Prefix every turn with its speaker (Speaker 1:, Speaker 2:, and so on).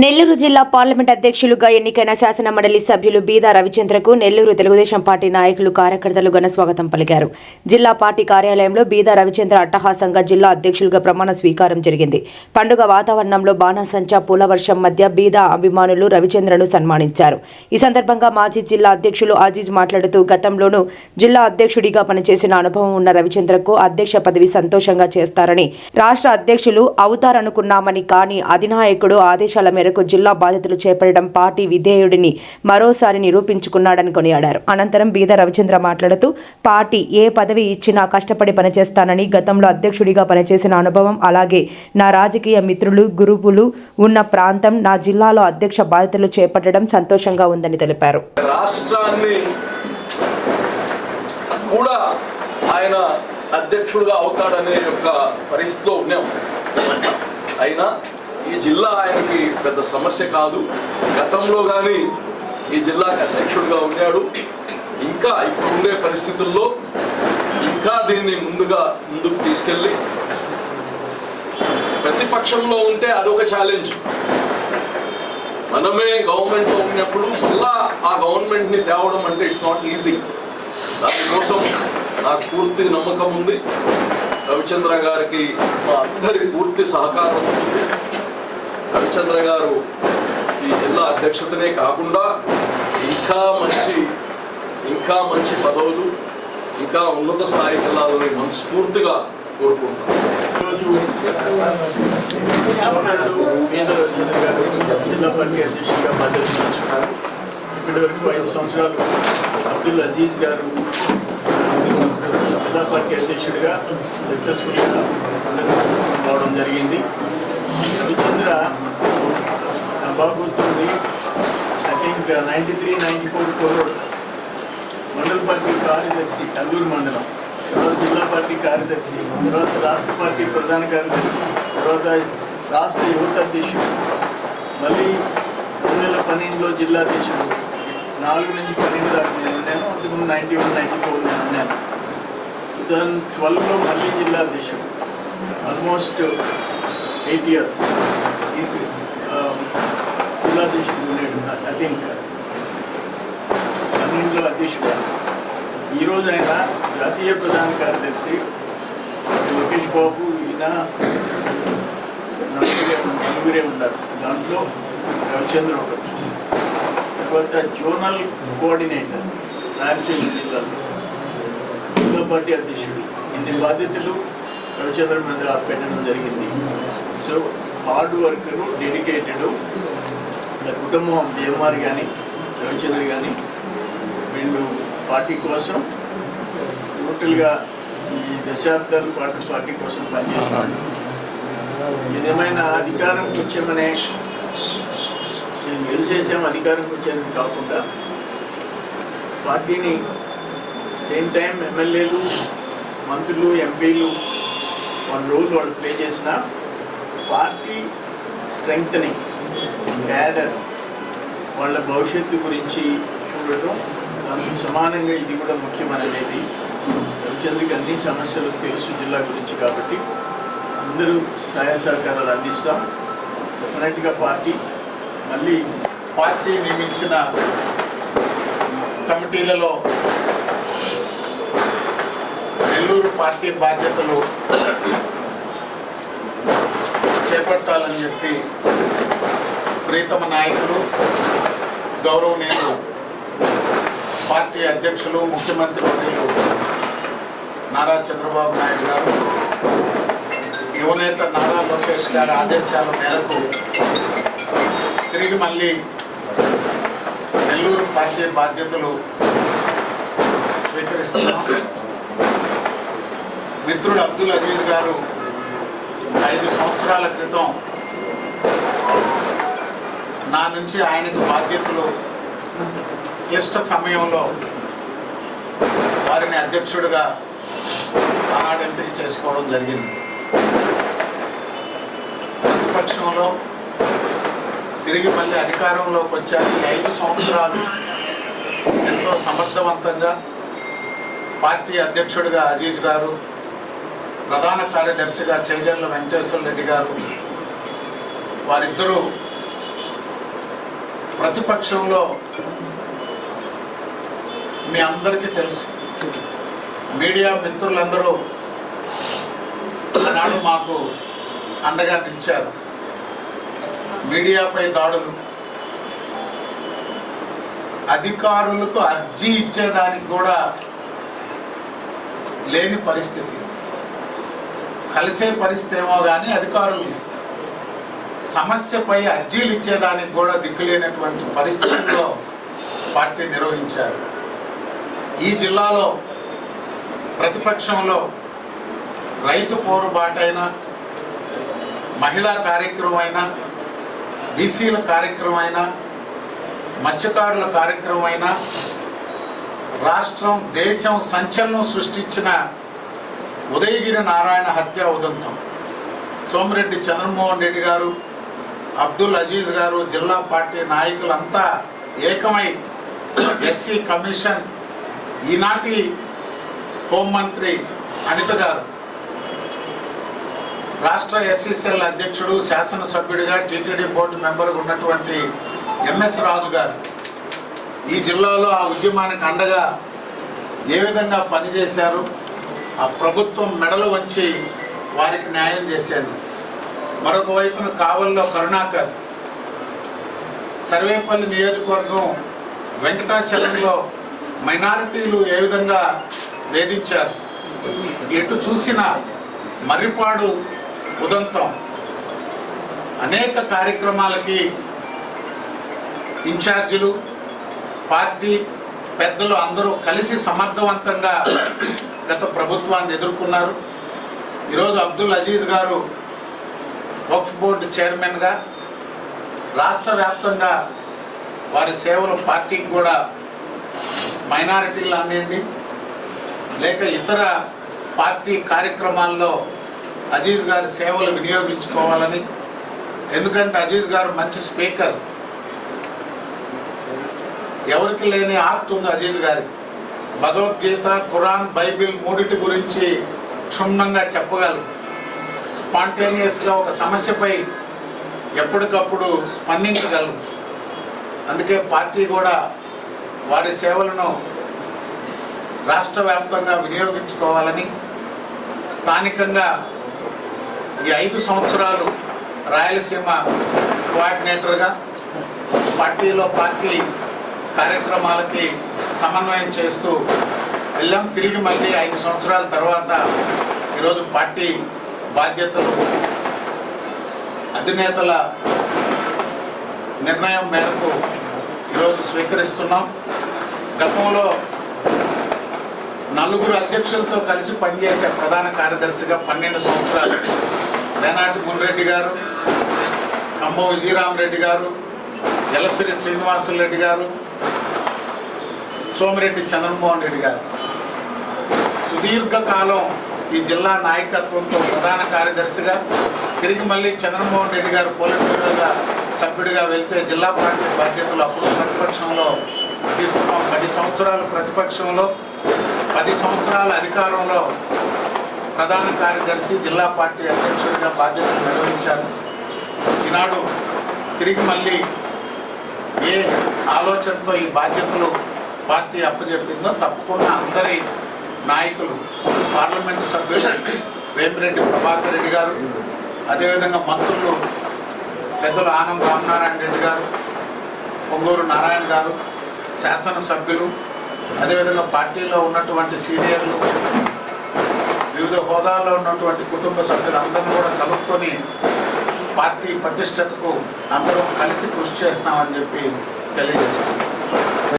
Speaker 1: నెల్లూరు జిల్లా పార్లమెంట్ అధ్యక్షులుగా ఎన్నికైన శాసన మండలి సభ్యులు బీదా రవిచంద్రకు నెల్లూరు తెలుగుదేశం పార్టీ నాయకులు కార్యకర్తలు ఘన స్వాగతం పలికారు. జిల్లా పార్టీ కార్యాలయంలో బీదా రవిచంద్ర అట్టహాసంగా జిల్లా అధ్యక్షులుగా ప్రమాణ స్వీకారం జరిగింది. పండుగ వాతావరణంలో బాణాసంచ పూల వర్షం మధ్య బీదా అభిమానులు రవిచంద్రను సన్మానించారు. ఈ సందర్భంగా మాజీ జిల్లా అధ్యక్షులు ఆజీజ్ మాట్లాడుతూ గతంలోనూ జిల్లా అధ్యక్షుడిగా పనిచేసిన అనుభవం ఉన్న రవిచంద్రకు అధ్యక్ష పదవి సంతోషంగా చేస్తారని రాష్ట్ర అధ్యక్షులు అవుతారనుకున్నామని కానీ అధినాయకుడు ఆదేశాల మేరకు జిల్లా బాధ్యతలు చేపట్టడం పార్టీ విధేయుడిని మరోసారి నిరూపించుకున్నాడని కొనియాడారు. అనంతరం బీద రవిచంద్ర మాట్లాడుతూ పార్టీ ఏ పదవి ఇచ్చినా కష్టపడి పనిచేస్తానని గతంలో అధ్యక్షుడిగా పనిచేసిన అనుభవం అలాగే నా రాజకీయ మిత్రులు గురువులు ఉన్న ప్రాంతం నా జిల్లాలో అధ్యక్ష బాధ్యతలు చేపట్టడం సంతోషంగా ఉందని తెలిపారు.
Speaker 2: రాష్ట్రాన్ని కూడా ఆయన అధ్యక్షుడుగా అవుతాడనే యొక్క పరిస్థితిలో ఉన్నాం. అయినా ఈ జిల్లా ఆయనకి పెద్ద సమస్య కాదు. గతంలో కానీ ఈ జిల్లాకి అధ్యక్షుడిగా ఉన్నాడు. ఇంకా ఇప్పుడు ఉండే పరిస్థితుల్లో ఇంకా దీన్ని ముందుగా ముందుకు తీసుకెళ్ళి ప్రతిపక్షంలో ఉంటే అదొక ఛాలెంజ్ మనమే గవర్నమెంట్లో ఉన్నప్పుడు మళ్ళా ఆ గవర్నమెంట్ని తేవడం అంటే ఇట్స్ నాట్ ఈజీ దానికోసం నాకు పూర్తి నమ్మకం ఉంది. రవిచంద్ర గారికి మా అందరి పూర్తి సహకారం ఉంటుంది రవిచంద్ర గారు ఈ జిల్లా అధ్యక్షతనే కాకుండా ఇంకా మంచి ఇంకా మంచి పదవులు ఇంకా ఉన్నత స్థాయికి వెళ్ళాలని మనస్ఫూర్తిగా కోరుకుంటున్నాను.
Speaker 3: ఈరోజు గవర్నరు పేద గారు జిల్లా పార్టీ అధ్యక్షుడిగా బాధ్యత తీసుకున్నారు ఇప్పటి వరకు ఐదు సంవత్సరాలు అబ్దుల్ అజీజ్ గారు జిల్లా పార్టీ అధ్యక్షుడిగా సక్సెస్ఫుల్గా రావడం జరిగింది రవిచంద్ర నా బాగా గుర్తుంది I think ninety three ninety four కోరోడ్ మండల పార్టీ కార్యదర్శి అల్లూరు మండలం. తర్వాత జిల్లా పార్టీ కార్యదర్శి తర్వాత రాష్ట్ర పార్టీ ప్రధాన కార్యదర్శి తర్వాత రాష్ట్ర యువత అధ్యక్షుడు. మళ్ళీ రెండు వేల పన్నెండులో జిల్లా అధ్యక్షుడు. నాలుగు నుంచి పన్నెండు దాకా నేను ఉన్నాను. అంతకుముందు నైంటీ వన్ నైంటీ ఫోర్ నేను ఉన్నాను. టూ థౌజండ్ ట్వెల్వ్లో మళ్ళీ జిల్లా అధ్యక్షుడు. ఆల్మోస్ట్ ఎయిట్ ఇయర్స్ జిల్లా అధ్యక్షుడు ఉన్నాడు ఐ థింక్ పన్నెండులో అధ్యక్షుడు ఈరోజు ఆయన జాతీయ ప్రధాన కార్యదర్శి. లోకేష్ బాబు ఈయన నలుగురే ఉన్నారు. దాంట్లో రవిచంద్ర ఒకటి తర్వాత జోనల్ కోఆర్డినేటర్ రాయలసీమ జిల్లాలో. జిల్లా పార్టీ అధ్యక్షుడు. ఇన్ని బాధ్యతలు రవిచంద్ర మీద పెట్టడం జరిగింది. సో హార్డ్ వర్కరు డెడికేటెడ్ కుటుంబం బిఎంఆర్ కానీ రవిచంద్ర కానీ వీళ్ళు పార్టీ కోసం టోటల్గా ఈ దశాబ్దాల పాటు పార్టీ కోసం పనిచేస్తున్నాడు ఏదేమైనా అధికారంకి వచ్చామనే నేను గెలిచేసాం అధికారంకి వచ్చామని కాకుండా పార్టీని సేమ్ టైం ఎమ్మెల్యేలు మంత్రులు ఎంపీలు వాళ్ళ రోల్ వాళ్ళు ప్లే చేసిన పార్టీ స్ట్రెంగ్త్ని క్యాడర్ వాళ్ళ భవిష్యత్తు గురించి చూడటం దానికి సమానంగా ఇది కూడా ముఖ్యమైనది. రవిచంద్రకి అన్ని సమస్యలు తెలుసు జిల్లా గురించి కాబట్టి అందరూ సహాయ సహకారాలు అందిస్తాం. డెఫినెట్గా పార్టీ మళ్ళీ పార్టీ నియమించిన కమిటీలలో నెల్లూరు పార్టీ బాధ్యతలు చేపట్టాలని చెప్పి ప్రీతమ నాయకులు గౌరవనీయులు పార్టీ అధ్యక్షులు ముఖ్యమంత్రి వర్యులు నారా చంద్రబాబు నాయుడు గారు యువనేత నారా లోకేష్ గారి ఆదేశాల మేరకు తిరిగి మళ్ళీ నెల్లూరు పార్టీ బాధ్యతలు స్వీకరిస్తున్నాం. మిత్రుడు అబ్దుల్ అజీజ్ గారు ఐదు సంవత్సరాల క్రితం నా నుంచి ఆయనకు బాధ్యతలు క్లిష్ట సమయంలో వారిని అధ్యక్షుడిగా ఆనాడు ఎంపిక చేసుకోవడం జరిగింది. ప్రతిపక్షంలో తిరిగి మళ్ళీ అధికారంలోకి వచ్చాక ఈ ఐదు సంవత్సరాలు ఎంతో సమర్థవంతంగా పార్టీ అధ్యక్షుడిగా అజీజ్ గారు ప్రధాన కార్యదర్శిగా చేజర్ల వెంకటేశ్వర రెడ్డి గారు వారిద్దరూ
Speaker 4: ప్రతిపక్షంలో మీ అందరికీ తెలుసు. మీడియా మిత్రులందరూ ఆనాడు మాకు అండగా నిలిచారు. మీడియాపై దాడులు. అధికారులకు అర్జీ ఇచ్చేదానికి కూడా లేని పరిస్థితి. కలిసే పరిస్థితి ఏమో కానీ అధికారులు సమస్యపై అర్జీలు ఇచ్చేదానికి కూడా దిక్కులేనటువంటి పరిస్థితుల్లో పార్టీ నిర్వహించారు. ఈ జిల్లాలో ప్రతిపక్షంలో రైతు పోరుబాటైనా మహిళా కార్యక్రమం అయినా బీసీల కార్యక్రమం అయినా మత్స్యకారుల కార్యక్రమం అయినా రాష్ట్రం దేశం సంచలనం సృష్టించిన ఉదయగిరి నారాయణ హత్య ఉదంతం. సోమిరెడ్డి చంద్రమోహన్ రెడ్డి గారు అబ్దుల్ అజీజ్ గారు జిల్లా పార్టీ నాయకులంతా ఏకమై ఎస్సీ కమిషన్ ఈనాటి హోంమంత్రి అనిత గారు రాష్ట్ర ఎస్సీసీఎల్ అధ్యక్షుడు శాసనసభ్యుడిగా టీటీడీ బోర్డు మెంబర్గా ఉన్నటువంటి ఎంఎస్ రాజు గారు ఈ జిల్లాలో ఆ ఉద్యమానికి అండగా ఏ విధంగా పనిచేశారు ఆ ప్రభుత్వం మెడలు వంచి వారికి న్యాయం చేశారు మరొక వైపున కావల్లో కరుణాకర్. సర్వేపల్లి నియోజకవర్గం వెంకటాచలంలో మైనారిటీలు ఏ విధంగా వేధించారు? ఎటు చూసిన మర్రిపాడు ఉదంతం. అనేక కార్యక్రమాలకి ఇన్ఛార్జీలు పార్టీ పెద్దలు అందరూ కలిసి సమర్థవంతంగా గత ప్రభుత్వాన్ని ఎదుర్కొన్నారు. ఈరోజు అబ్దుల్ అజీజ్ గారు వక్ఫ్ బోర్డు చైర్మన్గా రాష్ట్ర వ్యాప్తంగా వారి సేవలు పార్టీకి కూడా మైనారిటీలు అనేది లేక ఇతర పార్టీ కార్యక్రమాల్లో అజీజ్ గారి సేవలు వినియోగించుకోవాలని ఎందుకంటే అజీజ్ గారు మంచి స్పీకర్. ఎవరికి లేని ఆర్ట్ ఉంది అజీజ్ గారి. భగవద్గీత ఖురాన్ బైబిల్ మూడిటి గురించి క్షుణ్ణంగా చెప్పగలరు. స్పాంటేనియస్గా ఒక సమస్యపై ఎప్పటికప్పుడు స్పందించగలరు. అందుకే పార్టీ కూడా వారి సేవలను రాష్ట్ర వ్యాప్తంగా వినియోగించుకోవాలని స్థానికంగా ఈ ఐదు సంవత్సరాలు రాయలసీమ కోఆర్డినేటర్గా పార్టీలో పార్టీ కార్యక్రమాలకి సమన్వయం చేస్తూ వెళ్ళాం. తిరిగి మళ్ళీ ఐదు సంవత్సరాల తర్వాత ఈరోజు పార్టీ బాధ్యతలు అధినేతల నిర్ణయం మేరకు ఈరోజు స్వీకరిస్తున్నాం. గతంలో నలుగురు అధ్యక్షులతో కలిసి పనిచేసే ప్రధాన కార్యదర్శిగా పన్నెండు సంవత్సరాలు వేనాటి మున్రెడ్డి గారు కమ్మ విజయరామరెడ్డి గారు ఎలసిరి శ్రీనివాసులరెడ్డి గారు సోమిరెడ్డి చంద్రమోహన్ రెడ్డి గారు. సుదీర్ఘకాలం ఈ జిల్లా నాయకత్వంతో ప్రధాన కార్యదర్శిగా తిరిగి మళ్ళీ చంద్రమోహన్ రెడ్డి గారు పోలిట్ బ్యూరోగా సభ్యుడిగా వెళ్తే జిల్లా పార్టీ బాధ్యతలు అప్పుడు ప్రతిపక్షంలో తీసుకున్నాం. పది సంవత్సరాలు ప్రతిపక్షంలో పది సంవత్సరాల అధికారంలో ప్రధాన కార్యదర్శి జిల్లా పార్టీ అధ్యక్షుడిగా బాధ్యతలు నిర్వహించారు. ఈనాడు తిరిగి మళ్ళీ ఏ ఆలోచనతో ఈ బాధ్యతలు పార్టీ అప్పచెప్పిందో తప్పకుండా అందరి నాయకులు పార్లమెంటు సభ్యులు వేమిరెడ్డి ప్రభాకర్ రెడ్డి గారు అదేవిధంగా మంత్రులు పెద్దలు ఆనం రామనారాయణ రెడ్డి గారు పొంగూరు నారాయణ గారు శాసనసభ్యులు అదేవిధంగా పార్టీలో ఉన్నటువంటి సీనియర్లు వివిధ హోదాల్లో ఉన్నటువంటి కుటుంబ సభ్యులందరినీ కూడా కలుపుకొని పార్టీ పటిష్టతకు అందరం కలిసి కృషి చేస్తామని చెప్పి తెలియజేసుకుంటాం